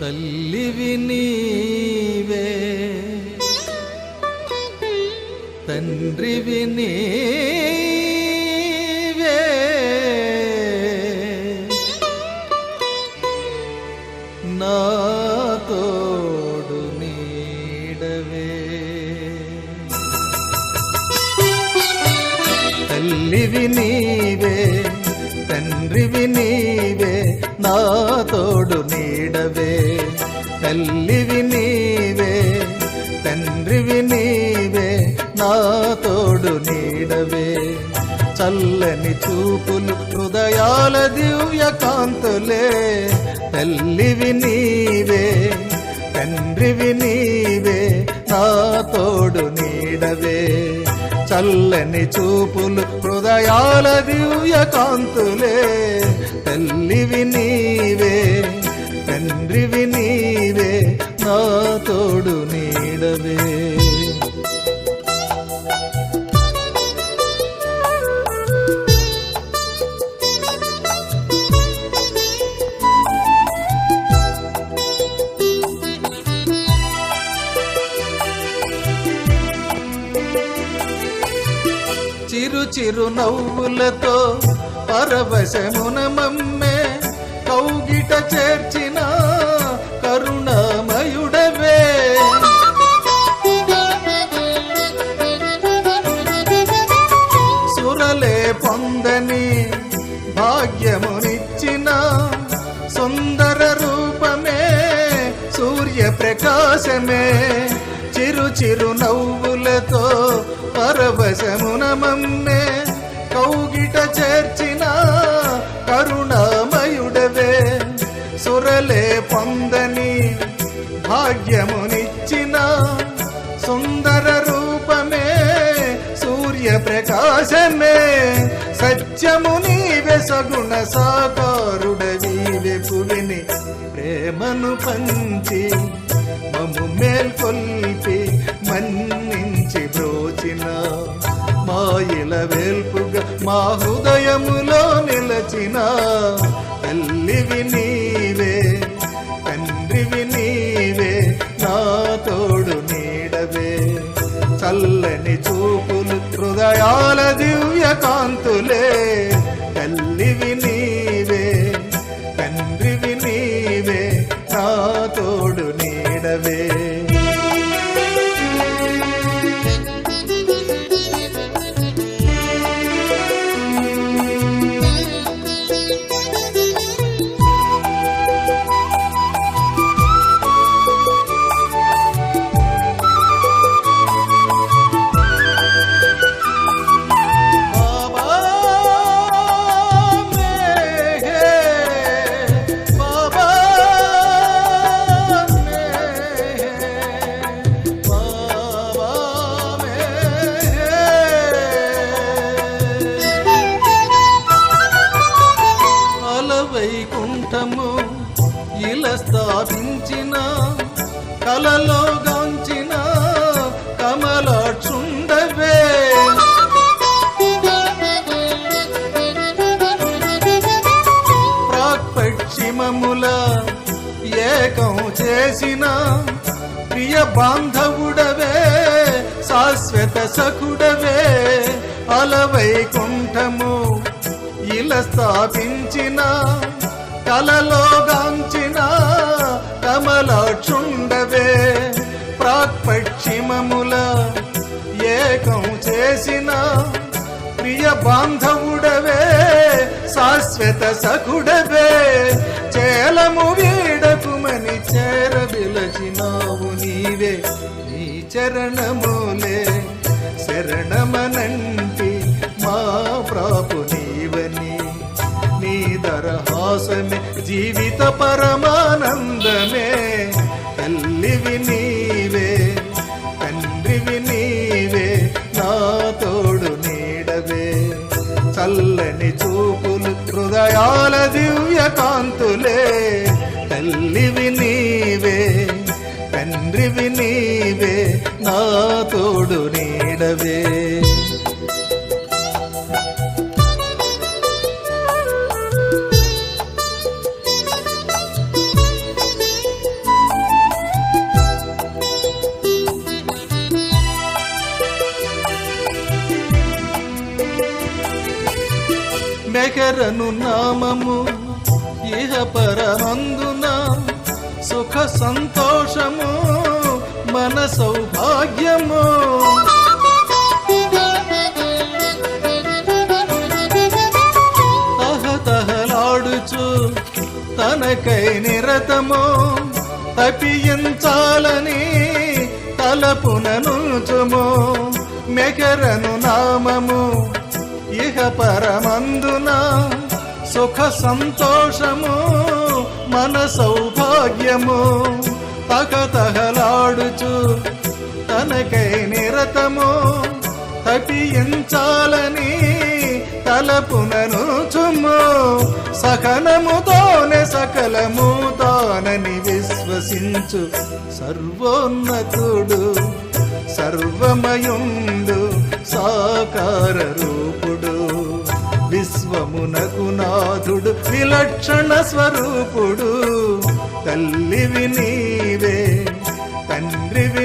తల్లివి నీవే తండ్రివి నీవే నా తోడు నీడవే. తల్లివి నీవే తండ్రివి నీవే నా తోడు నీడవే. తల్లివి నీవే తండ్రివి నీవే నా తోడు నీడవే. చల్లని చూపులు హృదయాల దివ్య కాంతులే. తల్లివి నీవే తండ్రివి నీవే నా తోడు నీడవే. చల్లని చూపులు హృదయాల దివ్య కాంతులే. తల్లివి నీవే తండ్రివి నీవే నా తోడు నీడవే. చిరు పరవశమున మమ్మే కౌగిట చేర్చిన కరుణామయుడవే. సురలే పొందని భాగ్యమునిచ్చిన సుందర రూపమే సూర్య ప్రకాశమే చిరు చిరు నవ్వులతో పరవశమున మమ్మే కౌగిట చేర్చిన కరుణామయుడవే. సురలే పొందని భాగ్యమునిచ్చిన సుందర రూపమే సూర్య ప్రకాశమే సత్యము నీవే సగుణ సాకారుడవీవే పులిని ప్రేమను పంచి మము మేల్కొల్పి మన్నించి బ్రోచిన మాయిల వేల్పు మా హృదయములు నెల స్థాపించిన కలలో గాంచిన కమలాక్షుండవే. ప్రాక్పశ్చిమముల ఏకం చేసిన ప్రియ బాంధవుడవే శాశ్వత సఖుడవే. అలవైకుంఠము ఇలా స్థాపించిన కలలో గాంచిన కమలాక్షుండవే ప్రాక్పక్షిమముల ఏకం చేసిన ప్రియ బాంధవుడవే శాశ్వత సఖుడవే. చేలము వీడకుమని చేర విలచినావు నీవే. నీ చరణములే శరణమనంటి మా ప్రాపు నీవని. నీ దరహాసమే జీవిత పరమానంద. తల్లివి నీవే తండ్రివి నీవే నా తోడు నీడవే. చల్లని చూపులు హృదయాల దివ్య కాంతులే. తల్లివి నీవే తండ్రివి నీవే నా తోడు నీడవే. శేఖరను నామము ఇహ పరమందున సుఖ సంతోషము మన సౌభాగ్యము. తహతహలాడుచు తనకై నిరతము తప్పించాలని తలపుననుచుము మెకరను నామము ఇహ పరమందున సుఖ సంతోషము మన సౌభాగ్యము. తహతహలాడుచు తనకై నిరతము తపించాలని తలపునను చుమ్ము సకనముతోనే సకలము తానని విశ్వసించు సర్వోన్నతుడు సర్వమయుండు సాకార రూపు విశ్వమునకు నాథుడు విలక్షణ స్వరూపుడు. తల్లివి నీవే తండ్రివి